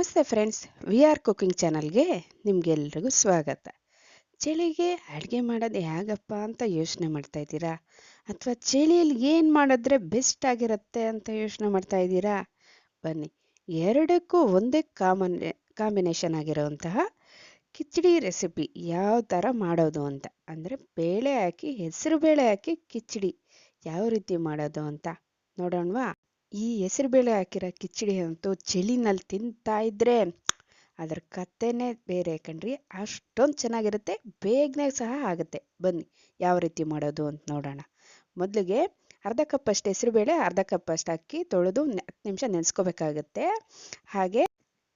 ನಮಸ್ತೆ friends V R cooking ಚಾನಲ್ಗೆ ನಿಮಗೆಲ್ರಿಗೂ ಸ್ವಾಗತ. ಚಳಿಗೆ ಅಡುಗೆ ಮಾಡೋದು ಹೇಗಪ್ಪ ಅಂತ ಯೋಚನೆ ಮಾಡ್ತಾ ಇದ್ದೀರಾ? ಅಥವಾ ಚಳಿಯಲ್ಲಿ ಏನು ಮಾಡಿದ್ರೆ ಬೆಸ್ಟ್ ಆಗಿರುತ್ತೆ ಅಂತ ಯೋಚನೆ ಮಾಡ್ತಾ ಇದ್ದೀರಾ? ಬನ್ನಿ. ಎರಡಕ್ಕೂ ಒಂದೇ ಕಾಮನ್ ಕಾಂಬಿನೇಷನ್ ಆಗಿರುವಂತಹ ಕಿಚಡಿ ರೆಸಿಪಿ ಯಾವ ಥರ ಮಾಡೋದು ಅಂತ. ಅಂದರೆ ಬೇಳೆ ಹಾಕಿ, ಹೆಸರು ಬೇಳೆ ಹಾಕಿ ಕಿಚಡಿ. ಯಾವ ರೀತಿ ಮಾಡೋದು ಅಂತ ನೋಡೋಣವಾ? ಈ ಹೆಸರುಬೇಳೆ ಹಾಕಿರೋ ಕಿಚಡಿ ಅಂತೂ ಚಳಿನಲ್ಲಿ ತಿಂತಾ ಇದ್ರೆ ಅದರ ಕಥೆನೇ ಬೇರೆ ಕಣ್ರಿ. ಅಷ್ಟೊಂದು ಚೆನ್ನಾಗಿರುತ್ತೆ, ಬೇಗನೆ ಸಹ ಆಗುತ್ತೆ. ಬನ್ನಿ, ಯಾವ ರೀತಿ ಮಾಡೋದು ಅಂತ ನೋಡೋಣ. ಮೊದಲಿಗೆ ಅರ್ಧ ಕಪ್ ಅಷ್ಟು ಹೆಸರುಬೇಳೆ, ಅರ್ಧ ಕಪ್ ಅಷ್ಟು ಅಕ್ಕಿ ತೊಳೆದು ಹತ್ತು ನಿಮಿಷ ನೆನೆಸ್ಕೋಬೇಕಾಗತ್ತೆ. ಹಾಗೆ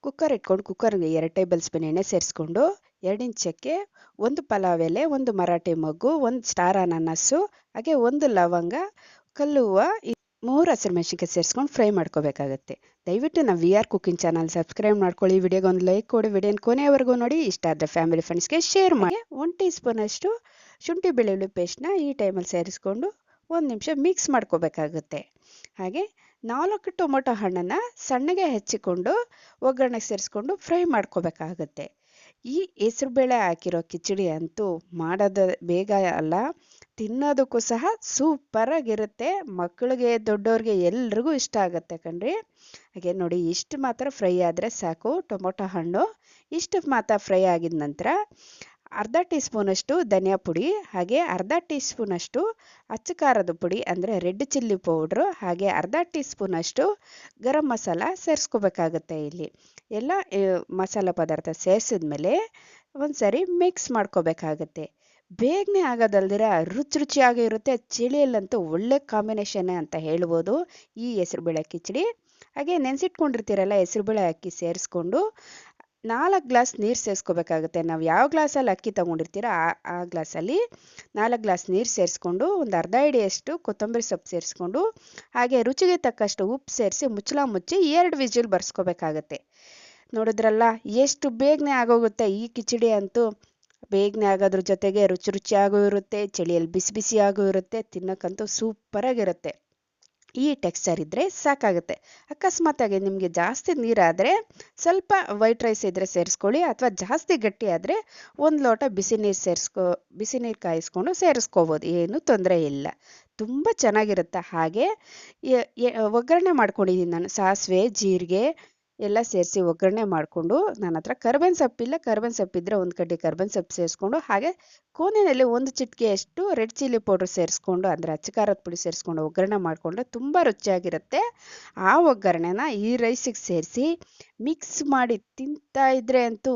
ಕುಕ್ಕರ್ ಇಟ್ಕೊಂಡು ಕುಕ್ಕರ್ಗೆ ಎರಡು ಟೇಬಲ್ ಸ್ಪೂನ್ ಎಣ್ಣೆ ಸೇರಿಸ್ಕೊಂಡು ಎರಡು ಇಂಚಕ್ಕೆ ಚಕ್ಕೆ ಒಂದು ಪಲಾವ್ ಎಲೆ, ಒಂದು ಮರಾಠಿ ಮಗು ಒಂದು ಸ್ಟಾರ್ ಅನಾನಸ್ಸು ಹಾಗೆ ಒಂದು ಲವಂಗ, ಕಲ್ಲುವ ಮೂರು ಹಸಿರು ಮೆಣಸಿನ್ಕಾಯಿ ಸೇರಿಸ್ಕೊಂಡು ಫ್ರೈ ಮಾಡ್ಕೋಬೇಕಾಗತ್ತೆ. ದಯವಿಟ್ಟು ನಾವು V R cooking channel subscribe ಮಾಡ್ಕೊಳ್ಳಿ. ವಿಡಿಯೋಗೆ ಒಂದು ಲೈಕ್ ಕೊಡಿ. ವಿಡಿಯೋನ ಕೊನೆಯವರೆಗೂ ನೋಡಿ. ಇಷ್ಟ ಆದರೆ ಫ್ಯಾಮಿಲಿ ಫ್ರೆಂಡ್ಸ್ಗೆ ಶೇರ್ ಮಾಡಿ. ಒಂದು ಟೀ ಸ್ಪೂನಷ್ಟು ಶುಂಠಿ ಬೆಳ್ಳುಳ್ಳಿ ಪೇಸ್ಟ್ನ ಈ ಟೈಮಲ್ಲಿ ಸೇರಿಸ್ಕೊಂಡು ಒಂದು ನಿಮಿಷ ಮಿಕ್ಸ್ ಮಾಡ್ಕೋಬೇಕಾಗುತ್ತೆ. ಹಾಗೆ ನಾಲ್ಕು ಟೊಮೊಟೊ ಹಣ್ಣನ್ನು ಸಣ್ಣಗೆ ಹೆಚ್ಚಿಕೊಂಡು ಒಗ್ಗರಣೆಗೆ ಸೇರಿಸ್ಕೊಂಡು ಫ್ರೈ ಮಾಡ್ಕೋಬೇಕಾಗತ್ತೆ. ಈ ಹೆಸರುಬೇಳೆ ಹಾಕಿರೋ ಕಿಚಡಿ ಅಂತೂ ಮಾಡೋದು ಬೇಗ ಅಲ್ಲ. ತಿನ್ನೋದಕ್ಕೂ ಸಹ ಸೂಪರಾಗಿರುತ್ತೆ ಮಕ್ಕಳಿಗೆ, ದೊಡ್ಡವ್ರಿಗೆ ಎಲ್ರಿಗೂ ಇಷ್ಟ ಆಗುತ್ತೆ ಕಣ್ರಿ. ಹಾಗೆ ನೋಡಿ, ಇಷ್ಟು ಮಾತ್ರ ಫ್ರೈ ಆದರೆ ಸಾಕು. ಟೊಮೊಟೊ ಹಣ್ಣು ಇಷ್ಟು ಮಾತ್ರ ಫ್ರೈ ಆಗಿದ ನಂತರ ಅರ್ಧ ಟೀ ಸ್ಪೂನಷ್ಟು ಧನಿಯಾ ಪುಡಿ, ಹಾಗೆ ಅರ್ಧ ಟೀ ಸ್ಪೂನಷ್ಟು ಅಚ್ಚ ಖಾರದ ಪುಡಿ, ಅಂದರೆ ರೆಡ್ ಚಿಲ್ಲಿ ಪೌಡ್ರು, ಹಾಗೆ ಅರ್ಧ ಟೀ ಸ್ಪೂನಷ್ಟು ಗರಂ ಮಸಾಲ ಸೇರಿಸ್ಕೋಬೇಕಾಗುತ್ತೆ ಇಲ್ಲಿ. ಎಲ್ಲ ಮಸಾಲ ಪದಾರ್ಥ ಸೇರಿಸಿದ್ಮೇಲೆ ಒಂದ್ಸರಿ ಮಿಕ್ಸ್ ಮಾಡ್ಕೋಬೇಕಾಗುತ್ತೆ. ಬೇಗನೆ ಆಗೋದಲ್ದಿರ ರುಚಿ ರುಚಿಯಾಗಿ ಇರುತ್ತೆ, ಚಳಿಯಲ್ಲಂತೂ ಒಳ್ಳೆ ಕಾಂಬಿನೇಷನ್ ಅಂತ ಹೇಳ್ಬೋದು. ಈ ಹೆಸರುಬೇಳೆ ಕಿಚಡಿ. ಹಾಗೆ ನೆನೆಸಿಟ್ಕೊಂಡಿರ್ತೀರಲ್ಲ, ಹೆಸರುಬೇಳೆ ಅಕ್ಕಿ ಸೇರಿಸ್ಕೊಂಡು ನಾಲ್ಕು ಗ್ಲಾಸ್ ನೀರು ಸೇರಿಸ್ಕೋಬೇಕಾಗುತ್ತೆ. ನಾವು ಯಾವ ಗ್ಲಾಸಲ್ಲಿ ಅಕ್ಕಿ ತೊಗೊಂಡಿರ್ತೀರೋ ಆ ಆ ಗ್ಲಾಸಲ್ಲಿ ನಾಲ್ಕು ಗ್ಲಾಸ್ ನೀರು ಸೇರಿಸ್ಕೊಂಡು ಒಂದು ಅರ್ಧ ಇಡಿಯಷ್ಟು ಕೊತ್ತಂಬರಿ ಸೊಪ್ಪು ಸೇರಿಸ್ಕೊಂಡು ಹಾಗೆ ರುಚಿಗೆ ತಕ್ಕಷ್ಟು ಉಪ್ಪು ಸೇರಿಸಿ ಮುಚ್ಚಳ ಮುಚ್ಚಿ ಎರಡು ವಿಜಿಲ್ ಬರ್ಸ್ಕೋಬೇಕಾಗತ್ತೆ. ನೋಡಿದ್ರಲ್ಲ, ಎಷ್ಟು ಬೇಗನೆ ಆಗೋಗುತ್ತೆ ಈ ಕಿಚಡಿ ಅಂತೂ. ಬೇಗನೆ ಆಗೋದ್ರ ಜೊತೆಗೆ ರುಚಿ ರುಚಿಯಾಗೂ ಇರುತ್ತೆ, ಚಳಿಯಲ್ಲಿ ಬಿಸಿ ಬಿಸಿಯಾಗೂ ಇರುತ್ತೆ, ತಿನ್ನೋಕ್ಕಂತೂ ಸೂಪರಾಗಿರುತ್ತೆ. ಈ ಟೆಕ್ಸ್ಚರ್ ಇದ್ದರೆ ಸಾಕಾಗುತ್ತೆ. ಅಕಸ್ಮಾತಾಗಿ ನಿಮಗೆ ಜಾಸ್ತಿ ನೀರಾದರೆ ಸ್ವಲ್ಪ ವೈಟ್ ರೈಸ್ ಇದ್ದರೆ ಸೇರಿಸ್ಕೊಳ್ಳಿ ಅಥವಾ ಜಾಸ್ತಿ ಗಟ್ಟಿ ಆದರೆ ಒಂದು ಲೋಟ ಬಿಸಿ ನೀರು ಸೇರಿಸ್ಕೊ, ಬಿಸಿ ನೀರು ಕಾಯಿಸ್ಕೊಂಡು ಸೇರಿಸ್ಕೋಬೋದು, ಏನು ತೊಂದರೆ ಇಲ್ಲ. ತುಂಬ ಚೆನ್ನಾಗಿರುತ್ತೆ. ಹಾಗೆ ಒಗ್ಗರಣೆ ಮಾಡ್ಕೊಂಡಿದ್ದೀನಿ ನಾನು. ಸಾಸಿವೆ, ಜೀರಿಗೆ ಎಲ್ಲ ಸೇರಿಸಿ ಒಗ್ಗರಣೆ ಮಾಡಿಕೊಂಡು ನನ್ನ ಹತ್ರ ಕರ್ಬೇವಿನ ಸೊಪ್ಪಿಲ್ಲ ಕರ್ಬೇವಿನ ಸೊಪ್ಪಿದ್ರೆ ಒಂದು ಕಡ್ಡಿ ಕರ್ಬೇವಿನ ಸೊಪ್ಪು ಸೇರಿಸ್ಕೊಂಡು, ಹಾಗೆ ಕೋನೆಯಲ್ಲಿ ಒಂದು ಚಿಟಿಕೆಯಷ್ಟು ರೆಡ್ ಚಿಲ್ಲಿ ಪೌಡ್ರ್ ಸೇರಿಸ್ಕೊಂಡು, ಅಂದರೆ ಅಚ್ಚಕಾರದ ಪುಡಿ ಸೇರಿಸ್ಕೊಂಡು ಒಗ್ಗರಣೆ ಮಾಡಿಕೊಂಡ್ರೆ ತುಂಬ ರುಚಿಯಾಗಿರುತ್ತೆ. ಆ ಒಗ್ಗರಣೆನ ಈ ರೈಸಿಗೆ ಸೇರಿಸಿ ಮಿಕ್ಸ್ ಮಾಡಿ ತಿಂತಾ ಇದ್ರೆ ಅಂತೂ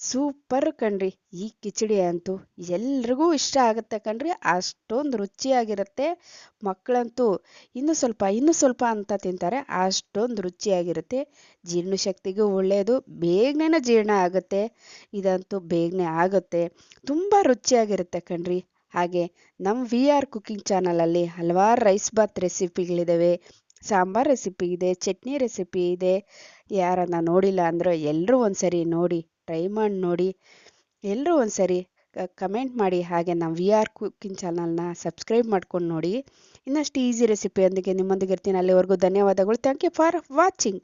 ಸೂಪರ್ ಕಣ್ರಿ. ಈ ಕಿಚಡಿ ಅಂತೂ ಎಲ್ರಿಗೂ ಇಷ್ಟ ಆಗುತ್ತೆ ಕಣ್ರಿ. ಅಷ್ಟೊಂದು ರುಚಿಯಾಗಿರುತ್ತೆ. ಮಕ್ಕಳಂತೂ ಇನ್ನೂ ಸ್ವಲ್ಪ ಇನ್ನೂ ಸ್ವಲ್ಪ ಅಂತ ತಿಂತಾರೆ. ಅಷ್ಟೊಂದು ರುಚಿಯಾಗಿರುತ್ತೆ. ಜೀರ್ಣಶಕ್ತಿಗೂ ಒಳ್ಳೆಯದು ಬೇಗನೆ ಜೀರ್ಣ ಆಗುತ್ತೆ. ಇದಂತೂ ಬೇಗನೆ ಆಗುತ್ತೆ. ತುಂಬ ರುಚಿಯಾಗಿರುತ್ತೆ ಕಣ್ರಿ. ಹಾಗೆ ನಮ್ಮ ವಿ ಆರ್ ಕುಕಿಂಗ್ ಚಾನಲಲ್ಲಿ ಹಲವಾರು ರೈಸ್ ಬಾತ್ ರೆಸಿಪಿಗಳಿದ್ದಾವೆ ಸಾಂಬಾರ್ ರೆಸಿಪಿ ಇದೆ, ಚಟ್ನಿ ರೆಸಿಪಿ ಇದೆ. ಯಾರನ್ನ ನೋಡಿಲ್ಲ ಅಂದರೆ ಎಲ್ಲರೂ ಒಂದ್ಸರಿ ನೋಡಿ ಟ್ರೈ ಮಾಡಿ ನೋಡಿ. ಎಲ್ಲರೂ ಒಂದ್ಸರಿ ಕಮೆಂಟ್ ಮಾಡಿ ಹಾಗೆ ನಾವು ವಿ ಆರ್ ಕುಕ್ಕಿಂಗ್ ಚಾನಲ್ನ ಸಬ್ಸ್ಕ್ರೈಬ್ ಮಾಡ್ಕೊಂಡು ನೋಡಿ. ಇನ್ನಷ್ಟು ಈಸಿ ರೆಸಿಪಿಯೊಂದಿಗೆ ನಿಮ್ಮೊಂದಿಗೆ ಇರ್ತೀನಿ ಅಲ್ಲಿವರೆಗೂ ಧನ್ಯವಾದಗಳು. Thank you for watching